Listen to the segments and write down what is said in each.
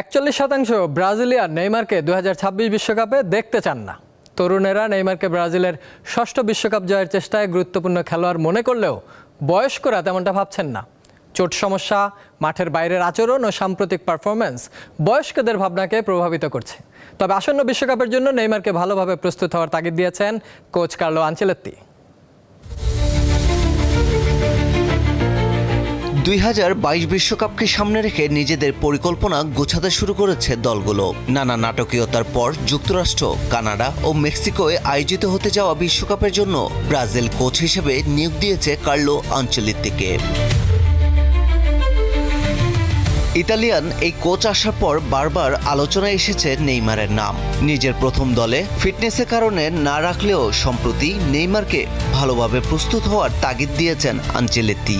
একচল্লিশ শতাংশ ব্রাজিলিয়ান নেইমারকে দু বিশ্বকাপে দেখতে চান না। তরুণেরা নেইমারকে ব্রাজিলের ষষ্ঠ বিশ্বকাপ জয়ের চেষ্টায় গুরুত্বপূর্ণ খেলোয়াড় মনে করলেও বয়স্করা তেমনটা ভাবছেন না। চোট সমস্যা, মাঠের বাইরের আচরণ ও সাম্প্রতিক পারফরম্যান্স বয়স্কদের ভাবনাকে প্রভাবিত করছে। তবে আসন্ন বিশ্বকাপের জন্য নেইমারকে ভালোভাবে প্রস্তুত হওয়ার তাগিদ দিয়েছেন কোচ কার্লো আঞ্চেলেত্তি দুই হাজার বাইশ বিশ্বকাপকে সামনে রেখে নিজেদের পরিকল্পনা গোছাতে শুরু করেছে দলগুলো। নানা নাটকীয়তার পর যুক্তরাষ্ট্র, কানাডা ও মেক্সিকোয় আয়োজিত হতে যাওয়া বিশ্বকাপের জন্য ব্রাজিল কোচ হিসেবে নিয়োগ দিয়েছে কার্লো আঞ্চলিত্তিকে। ইতালিয়ান এই কোচ আসার পর বারবার আলোচনায় এসেছে নেইমারের নাম। নিজের প্রথম দলে ফিটনেসের কারণে না রাখলেও সম্প্রতি নেইমারকে ভালোভাবে প্রস্তুত হওয়ার তাগিদ দিয়েছেন আঞ্চেলেত্তি।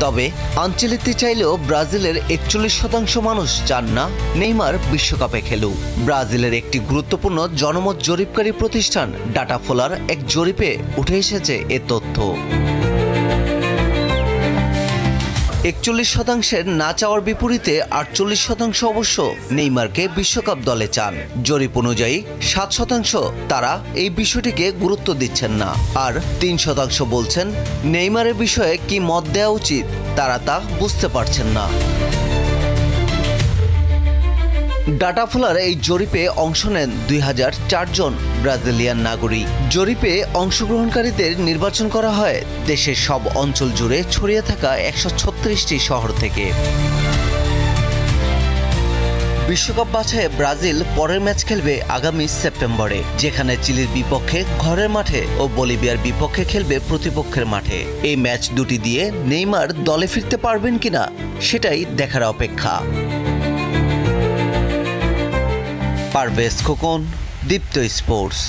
তবে আঞ্চলিতে চাইলেও ব্রাজিলের একচল্লিশ শতাংশ মানুষ চান না নেইমার বিশ্বকাপে খেলু ব্রাজিলের একটি গুরুত্বপূর্ণ জনমত জরিপকারী প্রতিষ্ঠান ডাটাফোলার এক জরিপে উঠে এসেছে এ তথ্য। একচল্লিশ শতাংশের না চাওয়ার বিপরীতে আটচল্লিশ শতাংশ অবশ্য নেইমারকে বিশ্বকাপ দলে চান। জরিপ অনুযায়ী, সাত শতাংশ তারা এই বিষয়টিকে গুরুত্ব দিচ্ছেন না। আর তিন শতাংশ বলছেন, নেইমারের বিষয়ে কি মত দেওয়া উচিত, তারা তা বুঝতে পারছেন না। ডাটাফোলার এই জরিপে অংশ নেন দুই হাজার চারজন ব্রাজিলিয়ান নাগরিক। জরিপে অংশগ্রহণকারীদের নির্বাচন করা হয় দেশের সব অঞ্চল জুড়ে ছড়িয়ে থাকা একশো ছত্রিশটি শহর থেকে। বিশ্বকাপ বাছাইয়ে ব্রাজিল পরের ম্যাচ খেলবে আগামী সেপ্টেম্বরে, যেখানে চিলির বিপক্ষে ঘরের মাঠে ও বলিভিয়ার বিপক্ষে খেলবে প্রতিপক্ষের মাঠে। এই ম্যাচ দুটি দিয়ে নেইমার দলে ফিরতে পারবেন কিনা, সেটাই দেখার অপেক্ষা। পারভেজ খোকন দীপ্ত স্পোর্টস।